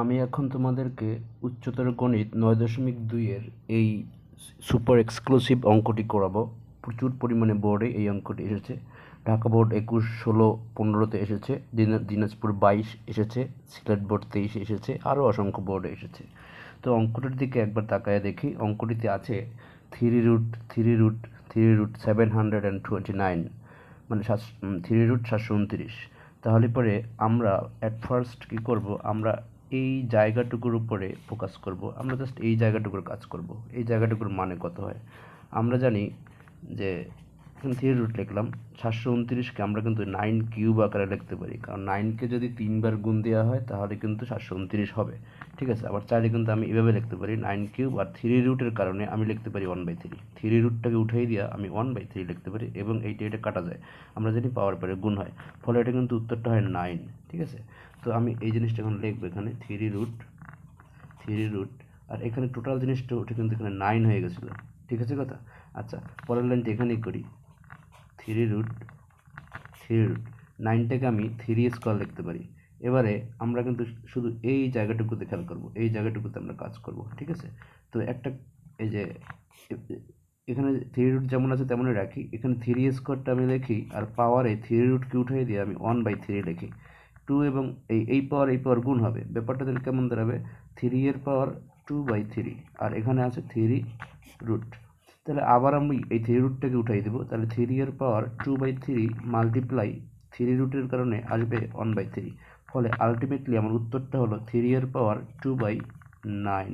আমি এখন তোমাদেরকে উচ্চতর গণিত নয় দশমিক দুইয়ের এই সুপার এক্সক্লুসিভ অঙ্কটি করাবো। প্রচুর পরিমাণে বোর্ডে এই অঙ্কটি এসেছে। ঢাকা বোর্ড একুশ, ষোলো, পনেরোতে এসেছে। দিনা, দিনাজপুর বাইশ এসেছে। সিলেট বোর্ড তেইশে এসেছে। আরও অসংখ্য বোর্ডে এসেছে। তো অঙ্কটির দিকে একবার তাকায় দেখি। অঙ্কটিতে আছে three root three root three root seven hundred and twenty nine মানে সাত থ্রি রুট সাতশো উনত্রিশ। তাহলে পরে আমরা অ্যাট ফার্স্ট কী করব? আমরা এই জায়গাটুকুর উপরে ফোকাস করব। আমরা জাস্ট এই জায়গাটুকুর কাজ করব। এই জায়গাটুকুর মানে কত হয়? আমরা জানি যে এখানে থ্রি রুট লিখলাম। সাতশো উনত্রিশকে আমরা কিন্তু নাইন কিউব আকারে লিখতে পারি। কারণ নাইনকে যদি তিনবার গুণ দেওয়া হয়, তাহলে কিন্তু সাতশো উনত্রিশ হবে। ঠিক আছে? আবার চাইলে কিন্তু আমি এভাবে লিখতে পারি। নাইন কিউব আর থ্রি রুটের কারণে আমি লিখতে পারি ওয়ান বাই থ্রি থ্রি রুটটাকে উঠাই দিয়ে আমি ওয়ান বাই থ্রি লিখতে পারি এবং এইটা এটা কাটা যায়। আমরা জানি পাওয়ার পরে গুণ হয়। ফলে এটা কিন্তু উত্তরটা হয় নাইন ঠিক আছে? তো আমি এই জিনিসটা এখন লিখব এখানে। থ্রি রুট থ্রি রুট আর এখানে টোটাল জিনিসটা ওটা কিন্তু এখানে নাইন হয়ে গেছিল। ঠিক আছে কথা? আচ্ছা পরের লাইনটা এখানেই করি। থ্রি রুট থ্রি রুট নাইনটাকে আমি থ্রি স্কোয়ার লিখতে পারি। এবারে আমরা কিন্তু শুধু এই জায়গাটুকুতে খেয়াল করব, এই জায়গাটুকুতে আমরা কাজ করব, ঠিক আছে? তো একটা, এই যে, এখানে থ্রি রুট যেমন আছে তেমনই রাখি। এখানে থ্রি স্কোয়ারটা আমি লিখি আর পাওয়ারে থ্রি রুটকে উঠাই দিয়ে আমি ওয়ান বাই থ্রি লিখি। টু এবং এই এই পাওয়ার এই পাওয়ার গুণ হবে। ব্যাপারটা তাহলে কেমন দাঁড়াবে? থ্রি এর পাওয়ার টু বাই থ্রি আর এখানে আছে থ্রি রুট তাহলে আবার আমি এই থ্রি রুটটাকে উঠাই দেবো। তাহলে থ্রি এর power two by three multiply three রুটের কারণে আসবে ওয়ান বাই থ্রি ফলে আলটিমেটলি আমার উত্তরটা হলো থ্রি এর পাওয়ার টু বাই নাইন